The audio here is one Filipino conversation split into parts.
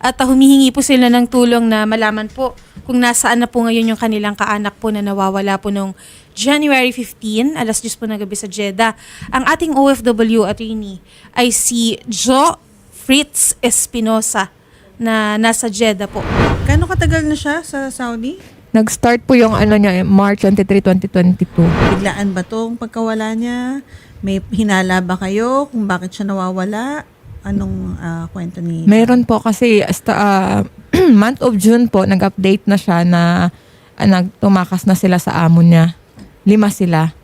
at ah, humihingi po sila ng tulong na malaman po kung nasaan na po ngayon yung kanilang kaanak po na nawawala po nung January 15, alas 10 po ng gabi sa Jeddah. Ang ating OFW attorney ay si Jo Fritz Espinosa na nasa Jeddah po. Kano katagal na siya sa Saudi? Nag-start po yung ano niya, March 23, 2022. Biglaan ba tong pagkawala niya? May hinala ba kayo kung bakit siya nawawala? Anong ah, kwento ni... Meron po kasi hasta, ah, month of June po, nag-update na siya na ah, nagtumakas na sila sa amo niya. Lima sila.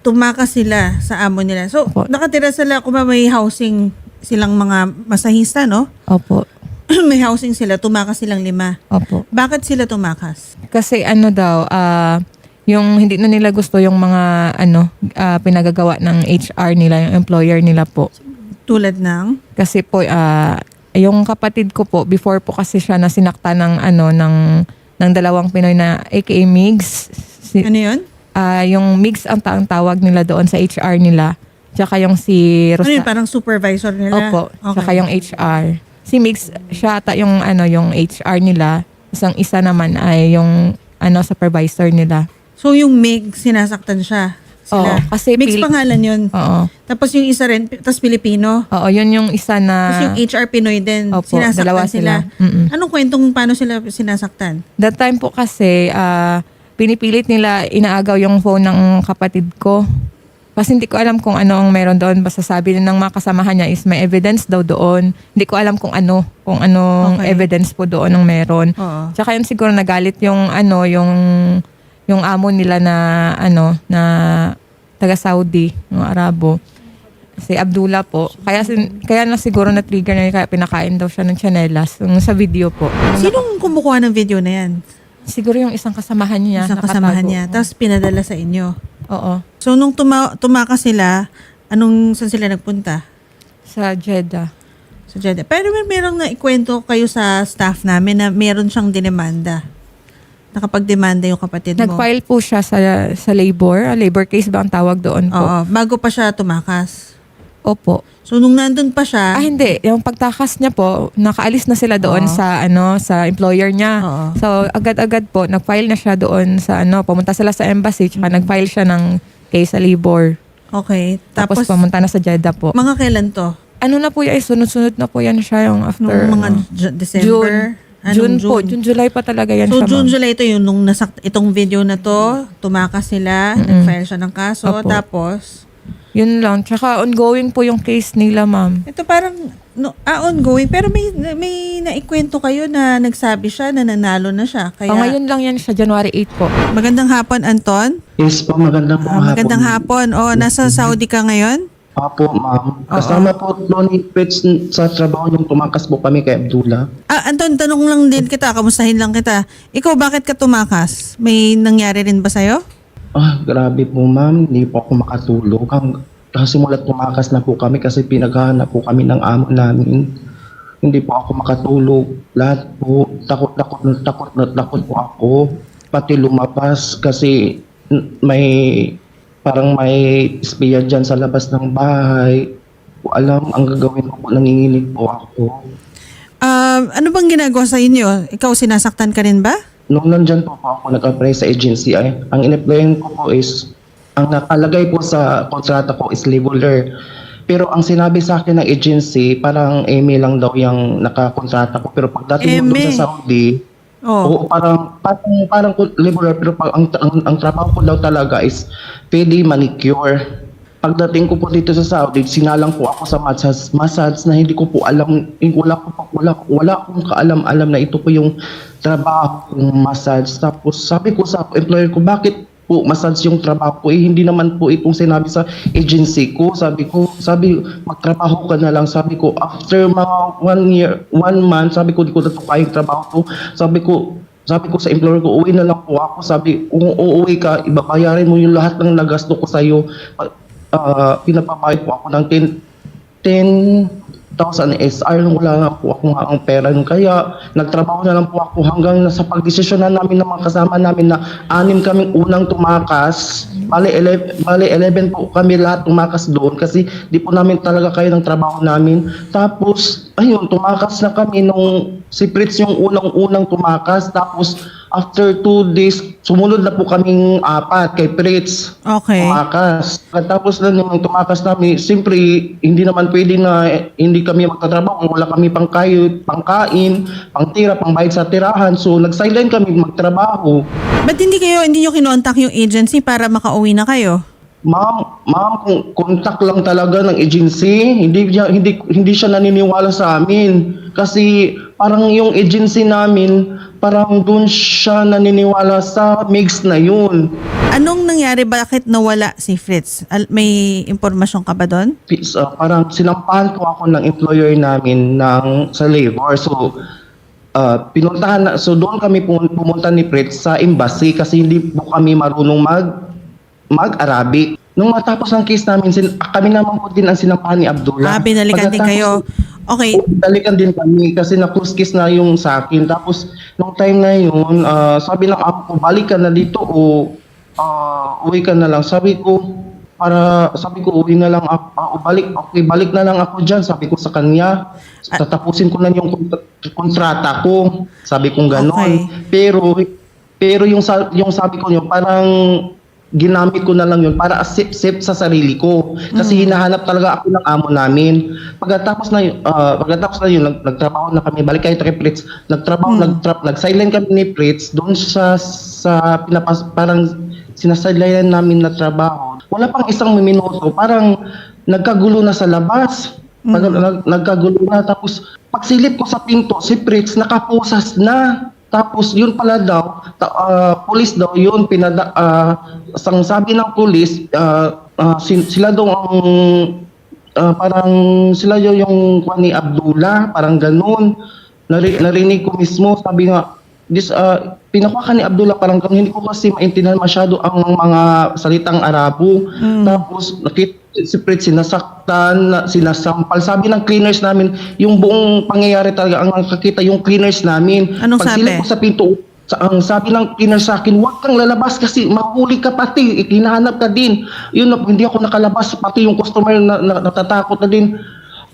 Tumakas sila sa amo nila. So, Opo. nakatira sila kung may housing silang mga masahista, no? Opo. may housing sila, tumakas silang lima. Opo. Bakit sila tumakas? Kasi ano daw, ah, yung hindi na nila gusto yung mga ano ah, pinagagawa ng HR nila, yung employer nila po. Tulad ng... Kasi po ah, yung kapatid ko po before po kasi siya na sinakta ng ano ng ng dalawang Pinoy na aka Migs. Si, Ano yun? ah, yung Migs ang taang tawag nila doon sa HR nila. Tsaka yung si Ano yun? Rosa. Parang supervisor nila? Opo. Tsaka yung HR. Si Migs siya ata yung ano yung HR nila. Isang isa naman ay yung ano supervisor nila. So, yung Mig, sinasaktan siya. Sila. Oo, kasi Mix pili- pangalan yun. Oo. Tapos yung isa rin, tapos Pilipino. Oo, yun yung isa na Tapos yung HR Pinoy din. Opo, sinasaktan dalawa sila. sila. Mm-mm. Anong kwentong paano sila sinasaktan? That time po kasi, ah, pinipilit nila inaagaw yung phone ng kapatid ko. Kasi hindi ko alam kung ano ang meron doon. Basta sabi ng mga kasamahan niya is may evidence daw doon. Hindi ko alam kung ano, kung anong Okay. evidence po doon ang meron. Oo. Tsaka yun siguro nagalit yung ano, yung yung amo nila na ano, na taga Saudi, yung Arabo. Si Abdullah po. Kaya sin- kaya na siguro na trigger na yun, kaya pinakain daw siya ng chanelas yung sa video po. Sinong kumukuha ng video na yan? Siguro yung isang kasamahan niya. Isang nakatago. kasamahan niya. Tapos pinadala sa inyo. Oo. So, nung tuma- tumakas sila, anong, saan sila nagpunta? Sa Jeddah. Sa Jeddah. Pero may merong naikwento kayo sa staff namin na meron siyang dinemanda. Nakapag-demanda yung kapatid mo. Nag-file po siya sa sa labor. Ah, Labor case ba ang tawag doon po? Oo. Bago pa siya tumakas. Opo. So, nung nandun pa siya, Ah, hindi. Yung pagtakas niya po, nakaalis na sila doon Oo. sa ano sa employer niya. Oo. So, agad-agad po, nag-file na siya doon sa ano, pumunta sila sa embassy, tsaka nag-file siya ng case sa labor. okay. Tapos, Tapos, pumunta na sa Jeddah po. mga kailan to? ano na po yan, sunod-sunod na po yan siya yung after. Nung mga ano, J- December? Anong June, po. June, July pa talaga yan So, siya. June, ma'am. July ito yung nung nasak itong video na to, tumakas sila, nag-file siya ng kaso, Opo. tapos, Yun lang. Tsaka ongoing po yung case nila, ma'am. ito parang, no, ah, ongoing, pero may, may naikwento kayo na nagsabi siya na nanalo na siya. Kaya, O, ngayon lang yan siya, January 8 po. magandang hapon, Anton. Yes po, magandang Ah, magandang hapon. Oh, nasa Saudi ka ngayon? Apo, ma'am. Kasama po doon ni Pets sa trabaho yung tumakas po kami kay Abdullah. Ah, Anton, tanong lang din kita, kamustahin lang kita. Ikaw, bakit ka tumakas? May nangyari rin ba sa'yo? Ah, grabe po, ma'am. Hindi po ako makatulog. Ang kasimulat tumakas na po kami kasi pinaghahanap po kami ng amo namin. Hindi po ako makatulog. Lahat po, takot, takot, takot, na takot po ako. Pati lumapas kasi may parang may espiya dyan sa labas ng bahay. Po alam, ang gagawin ko po, nanginginig po ako. Ah, ano bang ginagawa sa inyo? Ikaw, sinasaktan ka rin ba? Nung nandyan po po ako nag-apply sa agency, ay, ang in-applyan ko po is, ang nakalagay po sa kontrata ko is labeler. Pero ang sinabi sa akin ng agency, parang Amy lang daw yung nakakontrata ko. Pero pagdating mo doon Eme. sa Saudi, Oh. oo, parang, parang, parang labeler, pero pag, ang, ang, ang trabaho ko daw talaga is pedi manicure. Pagdating ko po dito sa Saudi, sinalang po ako sa massage, massage na hindi ko po alam, wala ko pa, wala, wala akong kaalam-alam na ito po yung trabaho kong massage. Tapos sabi ko sa employer ko, bakit po massage yung trabaho ko? Eh, hindi naman po itong sinabi sa agency ko. Sabi ko, sabi, magtrabaho ka na lang. Sabi ko, after mga one year, one month, sabi ko, di ko na kayang trabaho to. Sabi ko, sabi ko sa employer ko, uwi na lang po ako. Sabi, kung uuwi ka, ibabayarin mo yung lahat ng nagasto ko sa'yo. Uh, pinapabayad po ako ng 10, 10, 1,000 SR, wala na po ako nga ang pera. Kaya nagtrabaho na lang po ako hanggang sa pagdesisyon na namin ng mga kasama namin na anim kaming unang tumakas. Bale, 11, bale 11 po kami lahat tumakas doon kasi di po namin talaga kaya ng trabaho namin. Tapos, ayun, tumakas na kami nung si Fritz yung unang-unang tumakas. Tapos, after two days, sumunod na po kaming apat kay Fritz Okay. tumakas. Tapos na nung tumakas namin, siyempre, hindi naman pwede na eh, hindi kami magtatrabaho wala kami pang kayo, pangkain, pangtira, pangbayad sa tirahan. So, nag-sideline kami magtrabaho. Ba't hindi kayo, hindi nyo kinontak yung agency para makauwi na kayo? Ma'am, ma'am, kung contact lang talaga ng agency, hindi hindi hindi siya naniniwala sa amin kasi parang yung agency namin parang doon siya naniniwala sa mix na yun. Anong nangyari? Bakit nawala si Fritz? Al- may impormasyon ka ba doon? It's, uh, parang sinampahan ko ako ng employer namin ng sa labor. So uh, pinuntahan na, so doon kami pum- pumunta ni Fritz sa embassy kasi hindi po kami marunong mag mag-Arabic. Nung matapos ang case namin, sin- kami naman po din ang sinampahan ni Abdullah. Ah, binalikan din Pagkatapos- kayo. Okay. Dalikan din kami kasi na-close kiss na yung sa akin. Tapos, nung time na yun, ah, sabi ng amo ko, balik ka na dito o ah, uwi ka na lang. Sabi ko, para, sabi ko, uwi na lang ako, o balik, okay, balik na lang ako dyan. Sabi ko sa kanya, tatapusin ko na yung kont- kontrata ko. Sabi kong ganon. Okay. Pero, pero yung, yung sabi ko yun, parang ginamit ko na lang yun para safe, safe sa sarili ko. Kasi hinahanap talaga ako ng amo namin. Pagkatapos na yun, ah, pagkatapos na yun, nag, nagtrabaho na kami, balik kayo kay Fritz, nagtrabaho, nagtra, nag-silent kami ni Fritz doon sa, sa pinapas, parang sinasideline namin na trabaho. Wala pang isang minuto, parang nagkagulo na sa labas. Nag, nag- nagkagulo na. Tapos, pagsilip ko sa pinto, si Fritz nakapusas na. Tapos, yun pala daw, ta, ah, police daw, yun, pinada, ah, sang sabi ng police, ah, ah, sin- sila daw ang, ah, parang sila daw yung ni Abdullah, parang ganun. Nari, narinig ko mismo, sabi nga, this, uh, pinakuha ka ni Abdullah, parang ganun, hindi ko kasi maintindihan masyado ang mga salitang Arabo. Tapos, nakita si Fritz sinasaktan, na- sinasampal. Sabi ng cleaners namin, yung buong pangyayari talaga, ang nakakita yung cleaners namin. Anong Pagsilip sabi? ko sa pinto, sa, ang sabi ng cleaner sa akin, huwag kang lalabas kasi mahuli ka pati, ikinahanap ka din. Yun na, hindi ako nakalabas, pati yung customer na, na, natatakot na din.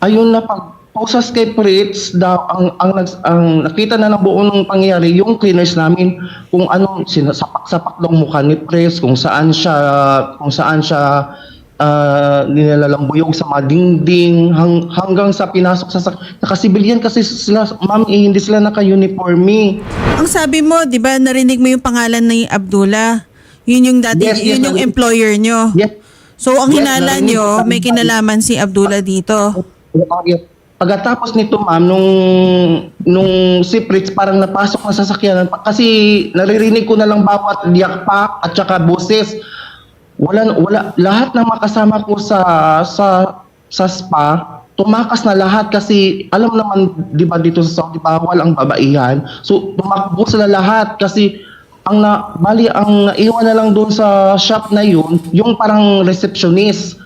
Ayun na, pag posas kay Fritz, daw, ang, ang, nags- ang nakita na ng buong pangyayari, yung cleaners namin, kung anong sinasapak-sapak ng mukha ni Fritz, kung saan siya, kung saan siya nilalalambuyog sa mga dingding hang, hanggang sa pinasok sa nakasibilyan kasi sila ma'am eh, hindi sila naka-uniforme Ang sabi mo, di ba, narinig mo yung pangalan ni Abdullah. Yun yung dati, Yes, yes, yun yung narinig. employer nyo. yes So, ang Yes, hinala nyo, may kinalaman si Abdullah dito. Pagkatapos nito ma'am, nung, nung si Fritz parang napasok na sa sakyanan, kasi naririnig ko na lang bawat yakpak at saka boses. Wala, wala, lahat ng makasama ko sa, sa, sa spa, tumakas na lahat kasi alam naman, di ba dito sa Saudi, bawal ang babaihan. So, tumakbo sila lahat kasi ang na, bali, ang naiwan na lang doon sa shop na yun, yung parang receptionist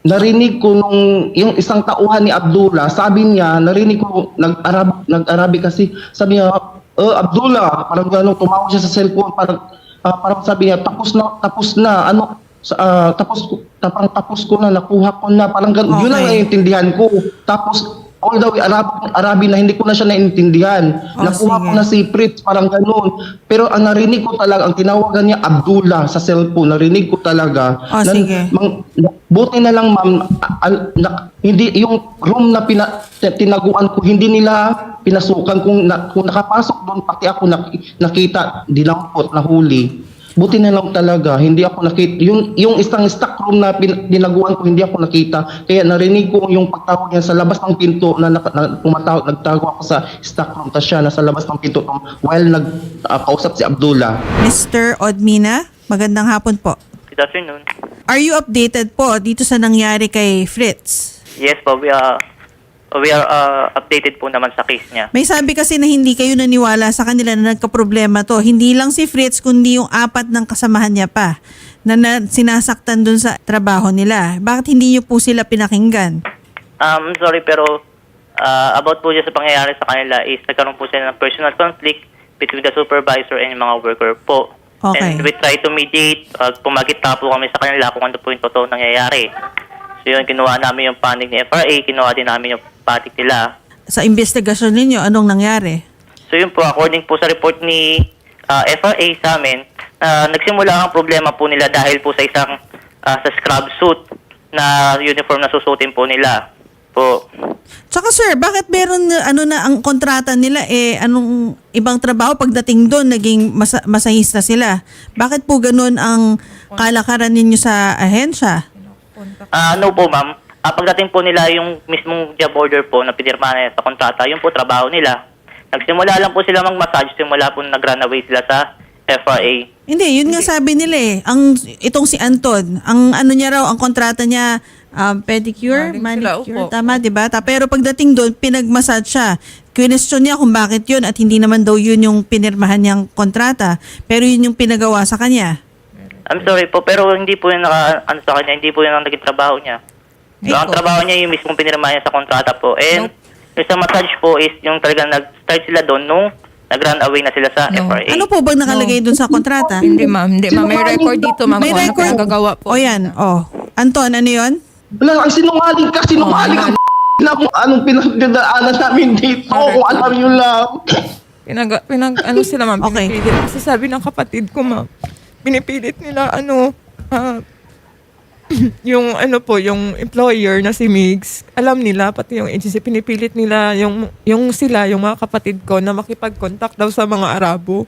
narinig ko nung yung isang tauhan ni Abdullah, sabi niya, narinig ko nag-Arab nag-Arabi kasi sabi niya, "Eh Abdullah, parang gano'n tumawag siya sa cellphone, parang ah, parang sabi niya, tapos na tapos na ano sa- ah, tapos tapang tapos ko na nakuha ko na parang gano'n. Yun ang Okay. naiintindihan ko. Tapos way Arab, Arabi na hindi ko na siya naintindihan. Oh, Nakuha sige. ko na si Fritz, parang gano'n. Pero ang narinig ko talaga, ang tinawagan niya Abdullah sa cellphone, narinig ko talaga. Oh, na- sige. Mang, buti na lang ma'am, hindi yung room na pina, tinaguan ko, hindi nila pinasukan kung, na, kung nakapasok doon, pati ako nak, nakita, dinampot, nahuli. Buti na lang talaga, hindi ako nakita, yung, yung isang stock room na pin, dinaguan ko, hindi ako nakita. Kaya narinig ko yung pagtawag niya sa labas ng pinto na, na, na tumatawag, nagtago ako sa stock room, tapos siya nasa labas ng pinto tum- while nag-kausap si Abdullah. Mr. Odmina, magandang hapon po. Good afternoon. Are you updated po dito sa nangyari kay Fritz? Yes po, we are, we are uh, updated po naman sa case niya. May sabi kasi na hindi kayo naniwala sa kanila na nagka-problema to. Hindi lang si Fritz, kundi yung apat ng kasamahan niya pa na, na sinasaktan dun sa trabaho nila. Bakit hindi niyo po sila pinakinggan? Um, sorry pero Ah, about po sa pangyayari sa kanila is nagkaroon po sila ng personal conflict between the supervisor and yung mga worker po. Okay. And we try to mediate, uh, pumagita po kami sa kanila kung ano po yung totoo nangyayari. So yun, kinuha namin yung panig ni FRA, kinuha din namin yung panig nila. Sa investigasyon ninyo, anong nangyari? So yun po, according po sa report ni ah, FRA sa amin, ah, nagsimula ang problema po nila dahil po sa isang ah, sa scrub suit na uniform na susutin po nila. Po. Tsaka sir, bakit meron uh, ano na ang kontrata nila eh anong ibang trabaho pagdating doon naging masa- masahista sila? Bakit po ganun ang kalakaran ninyo sa ahensya? Ah, no po ma'am. Ah, pagdating po nila yung mismong job order po na pinirma na sa kontrata, yun po trabaho nila. Nagsimula lang po sila mag-massage, simula po nag-run away sila sa FRA. Hindi, yun nga sabi nila eh. Ang itong si Anton, ang ano niya raw, ang kontrata niya um, pedicure, Maling sila, manicure, opo. tama, 'di ba? Ta- Pero pagdating doon, pinagmasad siya. Question niya kung bakit yun at hindi naman daw yun yung pinirmahan niyang kontrata. Pero yun yung pinagawa sa kanya. I'm sorry po, pero hindi po yun naka, ano sa kanya, hindi po yun ang naging trabaho niya. So, ang trabaho niya yung mismong pinirma niya sa kontrata po. And yung sa massage po is yung talagang nag-start sila doon nung nag-run away na sila sa No. FRA. Ano po bang nakalagay doon sa kontrata? Hindi ma'am, hindi ma'am. May record dito ma'am. May kung ano record. pinagagawa po. O yan, oh. Anton, ano yun? Wala, ang sinungaling ka, sinungaling ka. Na mo anong pinagdadaanan namin dito, kung alam nyo lang. Pinag, pinag, ano sila ma'am, Okay. pinipilit. Kasi sabi ng kapatid ko ma'am, pinipilit nila ano, ah, yung ano po, yung employer na si Migs, alam nila, pati yung agency, pinipilit nila yung, yung sila, yung mga kapatid ko na makipag-contact daw sa mga Arabo.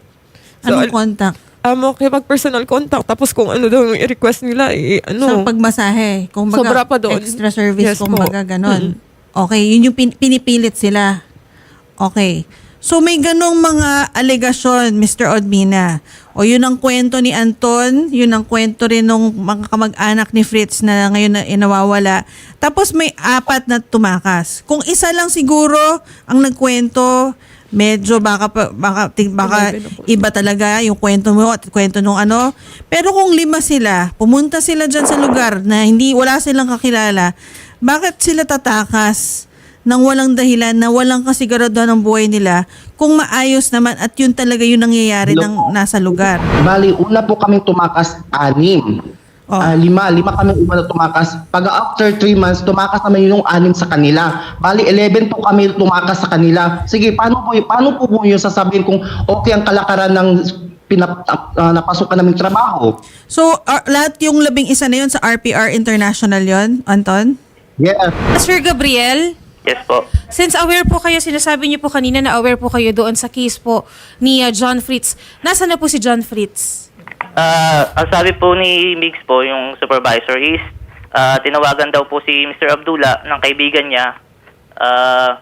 So, Anong al- contact? ah, makipag-personal contact. Tapos kung ano daw yung i-request nila, eh, Sa ano, pagmasahe. Kung baga, Sobra pa doon. extra service, Yes kung po. baga ganon. Okay, yun yung pin- pinipilit sila. Okay. So may ganong mga alegasyon, Mr. Odmina. O yun ang kwento ni Anton, yun ang kwento rin ng mga kamag-anak ni Fritz na ngayon na inawawala. Tapos may apat na tumakas. Kung isa lang siguro ang nagkwento, medyo baka baka baka iba talaga yung kwento mo at kwento nung ano. Pero kung lima sila, pumunta sila diyan sa lugar na hindi wala silang kakilala, bakit sila tatakas nang walang dahilan na walang kasiguraduhan ng buhay nila kung maayos naman at yun talaga yung nangyayari ng nasa lugar. Bali, una po kaming tumakas, anim. Oh. Ah, lima, lima kami una na tumakas. Pag after three months, tumakas naman yung anim sa kanila. Bali, 11 po kami tumakas sa kanila. Sige, paano po, paano po po yung sasabihin kung okay ang kalakaran ng pinap, ah, napasukan naming trabaho? So, ar- lahat yung labing isa na yun sa RPR International yon Anton? Yes. Sir Gabriel, Yes po. since aware po kayo, sinasabi niyo po kanina na aware po kayo doon sa case po ni uh, John Fritz. Nasaan na po si John Fritz? Ah, ang sabi po ni Migs po, yung supervisor is, ah, tinawagan daw po si Mr. Abdullah ng kaibigan niya. Ah,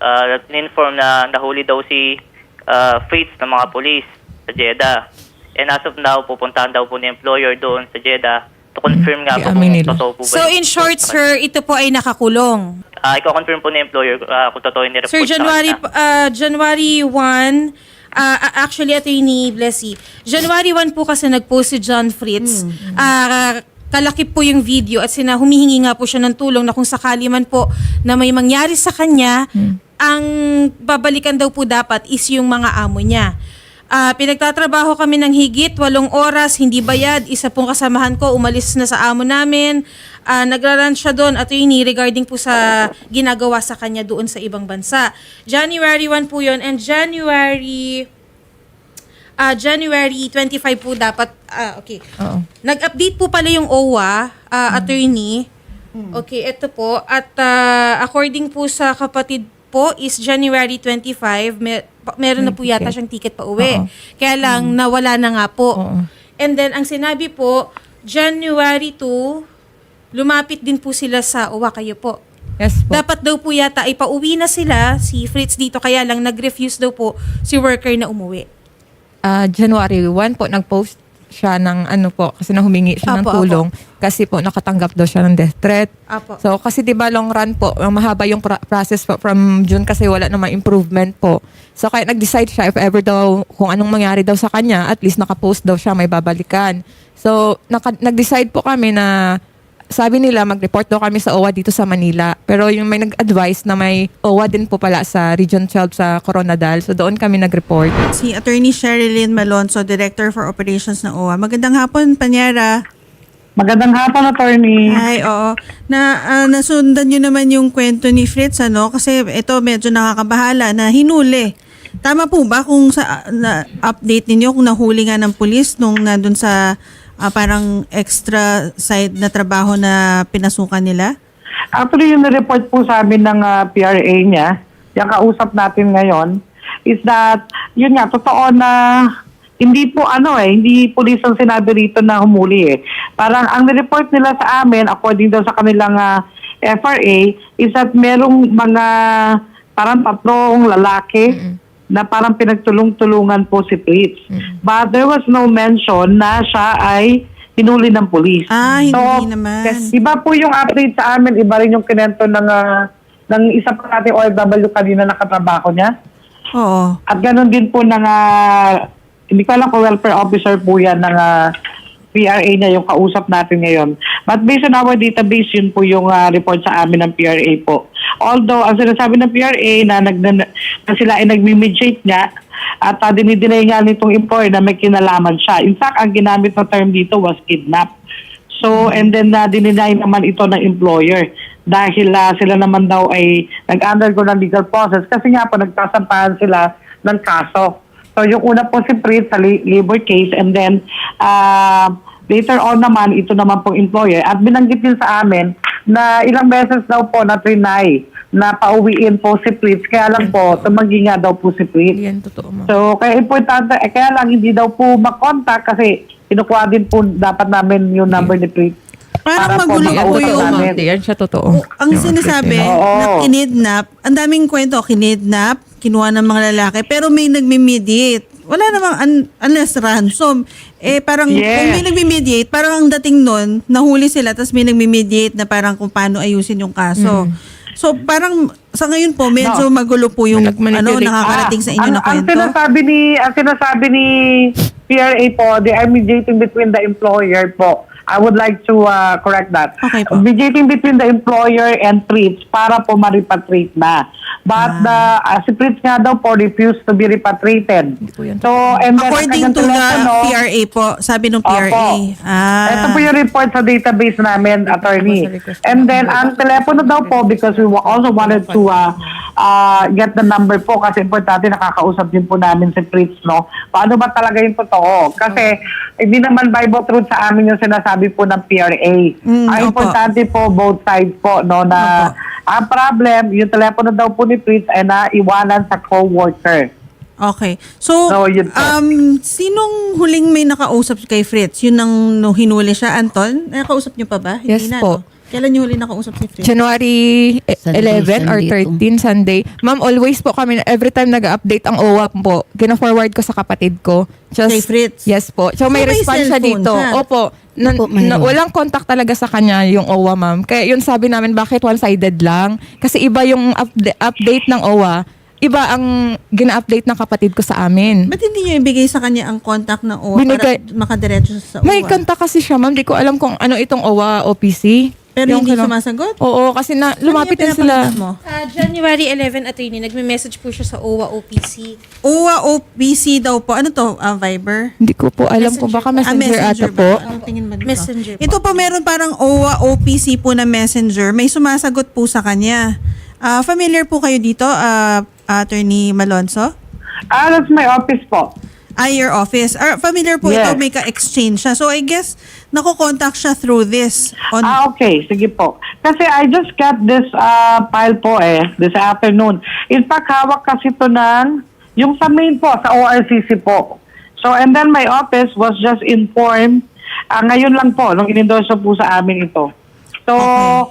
ah, in-inform na nahuli daw si ah, Fritz ng mga polis sa Jeddah. And as of now, pupuntahan daw po ni employer doon sa Jeddah to confirm nga po I-amin kung totoo po ba So in short, sir, ito po ay nakakulong. Ah, iko-confirm po ni employer ah, kung totoo yung report Sir, January, uh, January 1, uh, actually, attorney Blessy, January 1 po kasi nag-post si John Fritz. Ah, kalaki po yung video at sina humihingi nga po siya ng tulong na kung sakali man po na may mangyari sa kanya, ang babalikan daw po dapat is yung mga amo niya. Ah, pinagtatrabaho kami ng higit walong oras, hindi bayad. Isa pong kasamahan ko, umalis na sa amo namin. Ah, nagraran siya doon at yun regarding po sa ginagawa sa kanya doon sa ibang bansa. January 1 po yun and January ah January 25 po dapat ah okay. Oo. Nag-update po pala yung OWA, ah, attorney. Okay, ito po. At ah, according po sa kapatid po is January 25, mer- pa- meron na po yata siyang ticket pa uwi. Oo. Kaya lang nawala na nga po. Oo. And then ang sinabi po, January 2, lumapit din po sila sa OWA kayo po. Yes po. Dapat daw po yata ipauwi na sila si Fritz dito kaya lang nag-refuse daw po si worker na umuwi. Ah, January 1 po, nag-post siya ng ano po, kasi na humingi siya ng Apo, apo. tulong. Kasi po, nakatanggap daw siya ng death threat. Apo. So, kasi di ba long run po, ang mahaba yung process po from June kasi wala namang improvement po. So, kaya nag-decide siya if ever daw, kung anong mangyari daw sa kanya, at least nakapost daw siya, may babalikan. So, naka- nag-decide po kami na sabi nila mag-report daw kami sa OWA dito sa Manila. Pero yung may nag-advise na may OWA din po pala sa Region 12 sa Coronadal. So doon kami nag-report. Si Attorney Sherilyn Malonzo, Director for Operations ng OWA. Magandang hapon, Panyara. Magandang hapon, attorney. Ay, oo. Na, ah, nasundan nyo naman yung kwento ni Fritz, ano? Kasi ito medyo nakakabahala na hinuli. Tama po ba kung sa na, update ninyo kung nahuli nga ng pulis nung nandun sa ah, parang extra side na trabaho na pinasukan nila? Actually, yung report po sa amin ng ah, PRA niya, yung kausap natin ngayon, is that, yun nga, totoo na hindi po ano eh, hindi police ang sinabi rito na humuli eh. Parang ang report nila sa amin, according daw sa kanilang ah, FRA, is that merong mga parang tatlong lalaki na parang pinagtulong-tulungan po si Fritz. But there was no mention na siya ay hinuli ng police. Ah, hindi So, naman. Iba po yung update sa amin, iba rin yung kinento ng, ah, ng isa pa nating OFW kanina nakatrabaho niya. Oo. At ganoon din po ng, ah, hindi ko alam kung welfare officer po yan ng ah, PRA niya, yung kausap natin ngayon. But based on our database, yun po yung ah, report sa amin ng PRA po. Although, ang sinasabi ng PRA na, nag, na, sila ay nag-mediate niya at uh, dinidinay nga nitong employer na may kinalaman siya. In fact, ang ginamit na term dito was kidnap. So, and then na dininay naman ito ng employer dahil ah, sila naman daw ay nag-undergo ng legal process kasi nga po nagsasampahan sila ng kaso. So, yung una po si Prit sa labor case and then ah, later on naman, ito naman pong employer at binanggit din sa amin na ilang beses daw po na trinay na pauwiin po si Pritz. Kaya lang po, tumanggi nga daw po si Pritz. Yan, totoo. So, kaya importante, eh, kaya lang hindi daw po makontak kasi kinukuha din po dapat namin yung number ni Pritz. Parang Para po magulo po totoo yung... Yan siya totoo. O, ang sinasabi Oo. na kinidnap, ang daming kwento, kinidnap, kinuha ng mga lalaki, pero may nagme-mediate. Wala namang un- unless ransom. Eh parang Yes. kung may nagme-mediate, parang ang dating nun, nahuli sila, tapos may nagme-mediate na parang kung paano ayusin yung kaso. So parang sa ngayon po, medyo No. magulo po yung ano, Nagmanipulate. nakakarating sa inyo ang, na Ang kwento. sinasabi ni, ang sinasabi ni PRA po, they are mediating between the employer po. I would like to uh, correct that. Okay po. Mediating between the employer and Fritz para po ma-repatriate na. But the, uh, si Fritz nga daw po refused to be repatriated. So, and then, According to the telepono- PRA po, sabi ng PRA. Opo. Ah. Ito po yung report sa database namin, attorney. And then, ang telepono daw po, because we also wanted to uh, uh, get the number po, kasi importante nakakausap din po namin si Fritz, no? Paano ba talaga yung totoo? Kasi, hindi naman Bible truth sa amin yung sinasabi po ng PRA. Mm, ang opo. importante po, both sides po, no, na ang problem, yung telepono daw po ni Fritz ay naiwanan sa co-worker. Okay. So, So, yun po. um, sinong huling may nakausap kay Fritz? Yun ang no, hinuli siya, Anton? Nakausap niyo pa ba? Yes na, po. no? Kailan niyo huli nakausap si Fritz? January eh, Sunday, 11 or Sunday 13, Sunday. Ma'am, always po kami, every time nag-update ang OWA po, gina-forward ko sa kapatid ko. Just, Kay Fritz? Yes po. So, may So, may response siya cellphone dito. siya? Opo. Na, Opo, mayroon. na- walang contact talaga sa kanya yung OWA, ma'am. Kaya yun sabi namin, bakit one-sided lang? Kasi iba yung upda- update ng OWA. Iba ang gina-update ng kapatid ko sa amin. Ba't hindi niyo ibigay sa kanya ang contact ng OWA Binigay- para makadiretso sa OWA? May kanta kasi siya, ma'am. Di ko alam kung ano itong OWA OPC. Pero Yung hindi sumasagot? Oo, kasi na, lumapit Ano din yung sila. Mo? Ah, January 11, attorney, nagme-message po siya sa OWA OPC. OWA OPC daw po. Ano to? Ah, Viber? Hindi ko po alam kung baka Ah, messenger, ata ba? po. Tingin mo dito? Messenger po. Ito po meron parang OWA OPC po na messenger. May sumasagot po sa kanya. Ah, familiar po kayo dito, ah, Attorney Malonzo? Ah, that's my office po. Ah, your office. Ah, familiar po Yes. ito, may ka-exchange siya. So, I guess, nako-contact siya through this. On, Ah, okay. Sige po. Kasi I just got this uh, file po eh, this afternoon. In fact, hawak kasi ito ng, yung sa main po, sa ORCC po. So, and then my office was just informed, ah, ngayon lang po, nung inendorso po sa amin ito. So,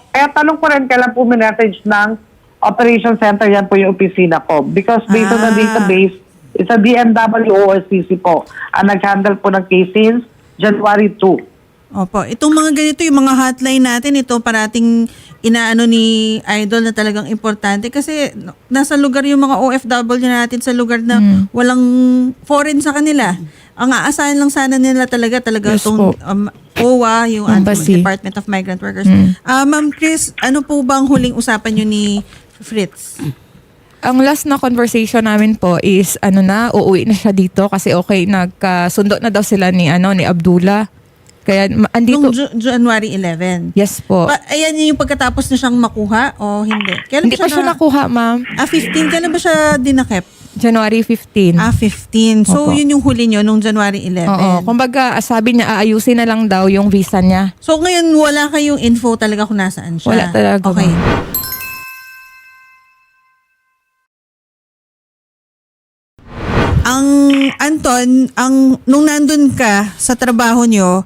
kaya tanong ko rin kailan po may message ng Operation Center, yan po yung opisina ko. Because based on the Ah. database, it's a DMW ORCC po. Ang nag-handle po ng case since January 2. Opo. Itong mga ganito, yung mga hotline natin, ito parating inaano ni Idol na talagang importante kasi nasa lugar yung mga OFW natin sa lugar na walang foreign sa kanila. ang aasahan lang sana nila talaga talaga Yes itong po. um, OWA, yung Embassy. Department of Migrant Workers. Mm. Ah, Ma'am Chris, ano po bang huling usapan nyo ni Fritz? Ang last na conversation namin po is ano na, uuwi na siya dito kasi okay, nagkasundo na daw sila ni ano ni Abdullah. Kaya ma- andito, Nung Ju- January 11. yes po. Pa, ayan yung pagkatapos na siyang makuha o hindi? Kailan Hindi pa siya na- nakuha, ma'am. Ah, 15. Kailan ba siya dinakip? January 15. Ah, 15. So, Opo. yun yung huli nyo nung January 11. Oo. Kumbaga, sabi niya, aayusin na lang daw yung visa niya. So, ngayon wala kayong info talaga kung nasaan siya? Wala talaga, Okay. ma'am. Anton, ang nung nandun ka sa trabaho nyo,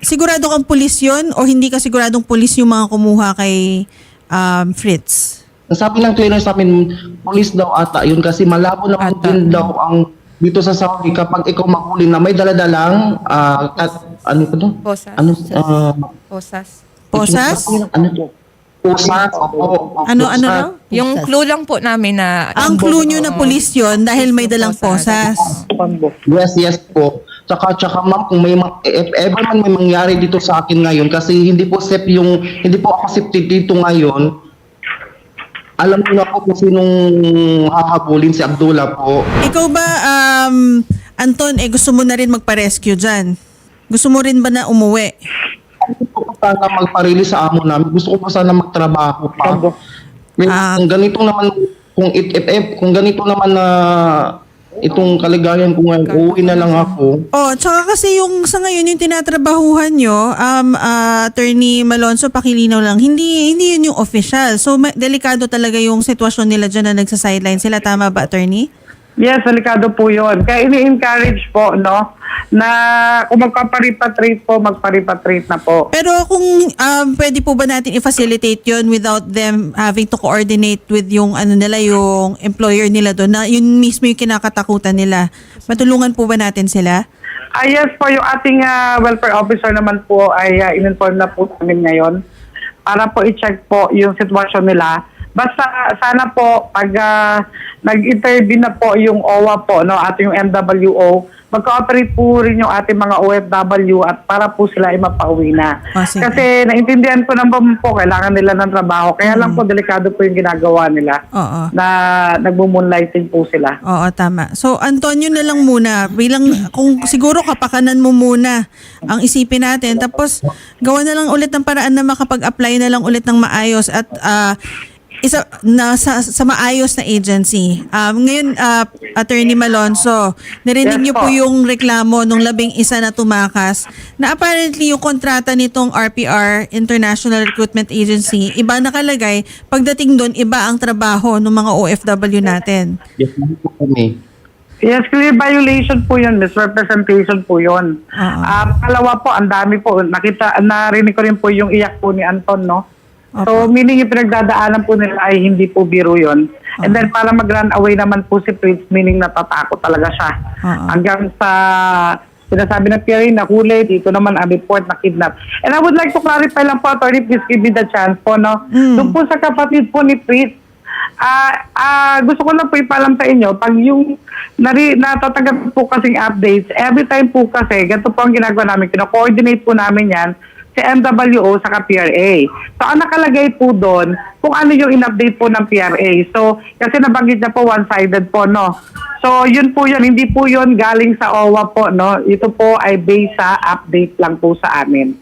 sigurado kang pulis yun o hindi ka siguradong pulis yung mga kumuha kay um, Fritz? Ang sabi ng trainer sa amin, police daw ata yun kasi malabo Ata. din daw ang dito sa Saudi kapag ikaw mahuli na may daladalang ah kat- ano ko to? Posas. Ano ah, Posas. Posas? Ano to? Posas. Opo. Ano, ano daw? Yung clue lang po namin na... Ang clue nyo na pulis yun dahil may dalang Posas. Posas. Yes, yes po. Tsaka, tsaka ma'am, kung may, ma- if ever man may mangyari dito sa akin ngayon, kasi hindi po safe yung, hindi po ako safe dito ngayon, alam mo na po kung sinong hahabulin si Abdullah po. Ikaw ba, um, Anton, eh gusto mo na rin magpa-rescue dyan? Gusto mo rin ba na umuwi? Gusto ko sana magparili sa amo namin. Gusto ko pa sana magtrabaho pa. Well, Ah. kung ganito naman, kung it, if, if, kung ganito naman na itong kaligayan ko ngayon, uuwi na lang ako. Oh, tsaka kasi yung sa ngayon yung tinatrabahuhan nyo, um, ah, Attorney Malonzo, pakilinaw lang, hindi hindi yun yung official. So, ma- delikado talaga yung sitwasyon nila dyan na nagsa-sideline sila. Tama ba, Attorney? Yes, delikado po yun. Kaya ini-encourage po, no, na kung magpaparipatrate po, magparipatrate na po. Pero kung um, pwede po ba natin i-facilitate yun without them having to coordinate with yung ano nila, yung employer nila doon, na yun mismo yung kinakatakutan nila. Matulungan po ba natin sila? Ah, yes po, yung ating ah, welfare officer naman po ay ah, in-inform na po namin ngayon para po i-check po yung sitwasyon nila. Basta sana po pag ah, nag-intervene na po yung OWA po, no, at yung MWO, mag-cooperate po rin yung ating mga OFW at para po sila ay mapauwi na. Sige. Kasi naintindihan ko naman po, kailangan nila ng trabaho. Kaya lang po, delikado po yung ginagawa nila Oo. na nagmumoonlighting po sila. Oo, tama. So, Antonio na lang muna. Bilang, kung siguro kapakanan mo muna ang isipin natin. Tapos, gawa na lang ulit ng paraan na makapag-apply na lang ulit ng maayos at ah, isa na sa, sa maayos na agency. Um, ngayon, ah, Attorney Malonzo, narinig Yes niyo po po. yung reklamo nung labing isa na tumakas na apparently yung kontrata nitong RPR, International Recruitment Agency, iba nakalagay. Pagdating doon, iba ang trabaho ng mga OFW natin. Yes, po kami. Yes, clear violation po yun, misrepresentation po yun. Oo. Ah, pangalawa po, ang dami po. Nakita, narinig ko rin po yung iyak po ni Anton, no? So, meaning yung pinagdadaanan po nila ay hindi po biro yun. And then, para mag-run away naman po si Prince, meaning natatakot talaga siya. Oo. Hanggang sa sinasabi ng PRA na huli, dito naman ang report na kidnap. And I would like to clarify lang po, attorney, please give me the chance po, no? Doon po sa kapatid po ni Prince, Ah, ah, gusto ko lang po ipalam sa inyo, pag yung nari, natatanggap po kasing updates, every time po kasi, ganito po ang ginagawa namin, kino-coordinate po namin yan sa MWO sa PRA. So, ang nakalagay po doon, kung ano yung in-update po ng PRA. So, kasi nabanggit na po one-sided po, no? So, yun po yun. Hindi po yun galing sa OWA po, no? Ito po ay based sa update lang po sa amin.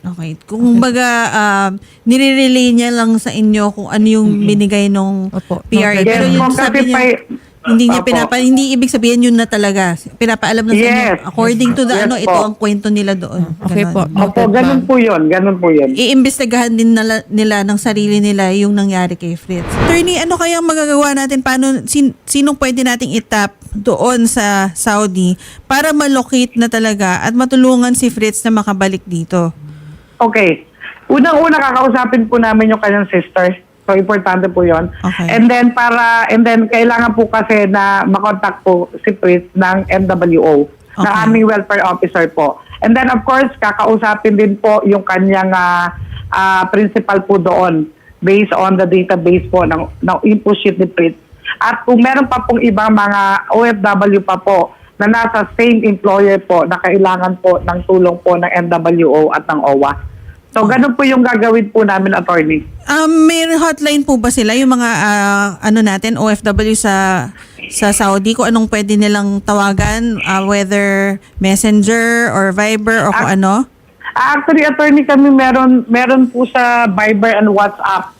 Okay. Kung baga, um, nire-relay niya lang sa inyo kung ano yung binigay nung Opo. PRA. Okay. Pero Yes, yung po, sabi kasi niya, pa- hindi niya Opo. pinapa, hindi ibig sabihin yun na talaga. Pinapaalam lang sa inyo. Yes. According to the Yes ano, po. ito ang kwento nila doon. Okay Ganon. po. Opo, ganun po yun. Ganun po yun. Iimbestigahan din nila, nila ng sarili nila yung nangyari kay Fritz. Attorney, ano kayang magagawa natin? Paano, sin, sinong pwede nating itap doon sa Saudi para malocate na talaga at matulungan si Fritz na makabalik dito? Okay. Unang-una kakausapin po namin yung kanyang sister. So importante po 'yon. Okay. And then para and then kailangan po kasi na makontak po si Prince ng MWO ng Okay. aming welfare officer po. And then of course kakausapin din po yung kanyang ah, ah, principal po doon based on the database po ng, ng info sheet ni Prince. At kung meron pa pong ibang mga OFW pa po na nasa same employer po na kailangan po ng tulong po ng NWO at ng OWA. So, ganun po yung gagawin po namin, attorney. Um, may hotline po ba sila yung mga ah, ano natin OFW sa sa Saudi kung anong pwede nilang tawagan ah, whether Messenger or Viber o kung Ah. ano? Ah, Actually, attorney kami meron meron po sa Viber and WhatsApp.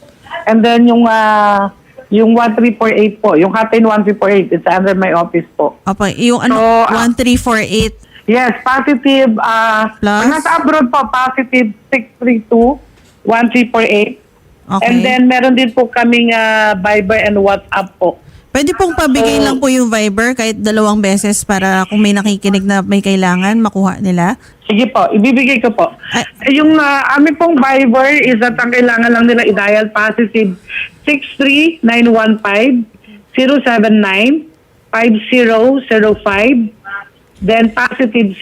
And then yung ah, yung 1348 po, yung hotline 1348, it's under my office po. Opo, yung ano So, ah, 1348 Yes, positive ah Plus? pag nasa abroad po, positive 632 1348. Okay. And then meron din po kaming ah, Viber and WhatsApp po. Pwede pong pabigay So- lang po yung Viber kahit dalawang beses para kung may nakikinig na may kailangan makuha nila. Sige po, ibibigay ko po. Ay. Eh, Yung ah, aming pong Viber is at ang kailangan lang nila i-dial positive 63915-079-5005 then positive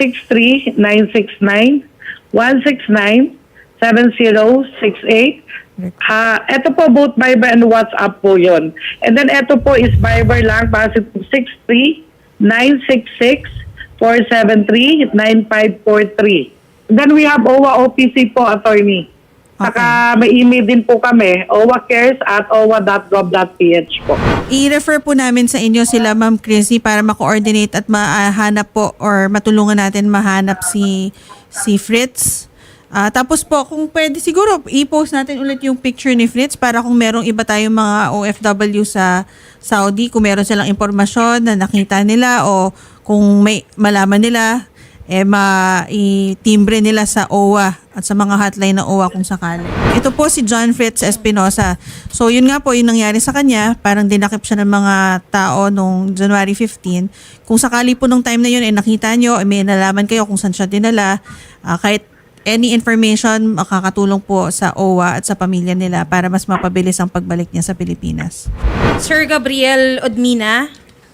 63969-169-7068 Ah, ito po both Viber and WhatsApp po 'yon. And then ito po is Viber lang positive 63966-473-9543. Then we have OWA OPC po, attorney. Saka may email din po kami, owacares at owa.gov.ph po. I-refer po namin sa inyo sila Ma'am Chrissy para ma-coordinate at mahanap po or matulungan natin mahanap si si Fritz. Ah, tapos po kung pwede siguro i-post natin ulit yung picture ni Fritz para kung merong iba tayong mga OFW sa Saudi kung meron silang impormasyon na nakita nila o kung may malaman nila eh ma-timbre nila sa OWA at sa mga hotline ng OWA kung sakali. Ito po si John Fritz Espinosa. So yun nga po yung nangyari sa kanya, parang dinakip siya ng mga tao nung January 15. Kung sakali po nung time na yun ay nakita nyo, ay may nalaman kayo kung saan siya dinala, ah, kahit any information makakatulong po sa OWA at sa pamilya nila para mas mapabilis ang pagbalik niya sa Pilipinas. Sir Gabriel Odmina.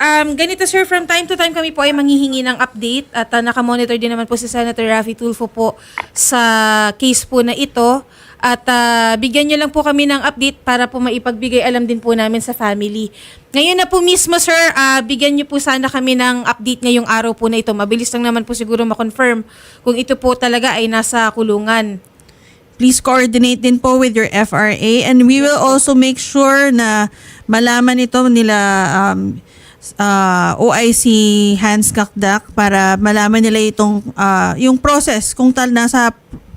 Um, ganito sir, from time to time kami po ay manghihingi ng update at uh, nakamonitor din naman po si Senator Raffy Tulfo po sa case po na ito. At uh, bigyan niyo lang po kami ng update para po maipagbigay alam din po namin sa family. Ngayon na po mismo sir, uh, bigyan niyo po sana kami ng update ngayong araw po na ito. Mabilis lang naman po siguro ma-confirm kung ito po talaga ay nasa kulungan. please coordinate din po with your FRA and we will also make sure na malaman ito nila um, uh, OIC Hans Kakdak para malaman nila itong uh, yung process kung tal nasa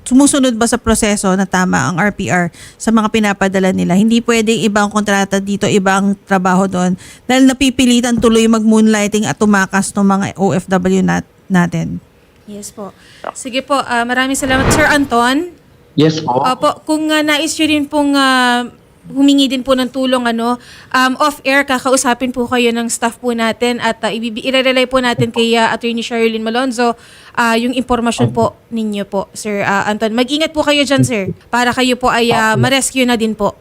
sumusunod ba sa proseso na tama ang RPR sa mga pinapadala nila. Hindi pwedeng ibang kontrata dito, ibang trabaho doon. Dahil napipilitan tuloy mag-moonlighting at tumakas ng mga OFW nat- natin. Yes po. Sige po, ah, maraming salamat Sir Anton. Yes po. Opo, kung uh, nais nyo rin pong ah, humingi din po ng tulong, ano, um, off-air, kakausapin po kayo ng staff po natin at uh, irerelay po natin kay ah, Attorney Sherilyn Malonzo ah, yung impormasyon po ninyo po, Sir ah, Anton. Mag-ingat po kayo dyan, sir, para kayo po ay ah, ma-rescue na din po.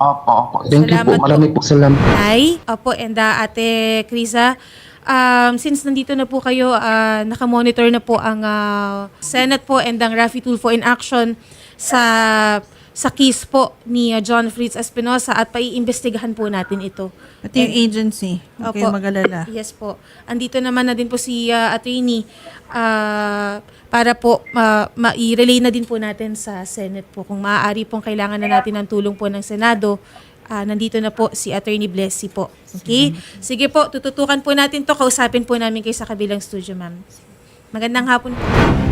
Opo, opo. Thank you Salamat po. Marami po salamat. Ay, opo, and uh, Ate Krisa, um, since nandito na po kayo, uh, nakamonitor na po ang uh, Senate po and ang Rafi Tulfo in action sa sa case po ni uh, John Fritz Espinosa at paiimbestigahan po natin ito. Pati yung agency. Huwag kayong mag-alala. Yes po. Andito naman na din po si uh, attorney uh, para po uh, ma-relay na din po natin sa Senate po. Kung maaari pong kailangan na natin ng tulong po ng Senado, ah, nandito na po si Attorney Blessy po. Okay? Sige po, tututukan po natin to. Kausapin po namin kayo sa kabilang studio, ma'am. Magandang hapon po.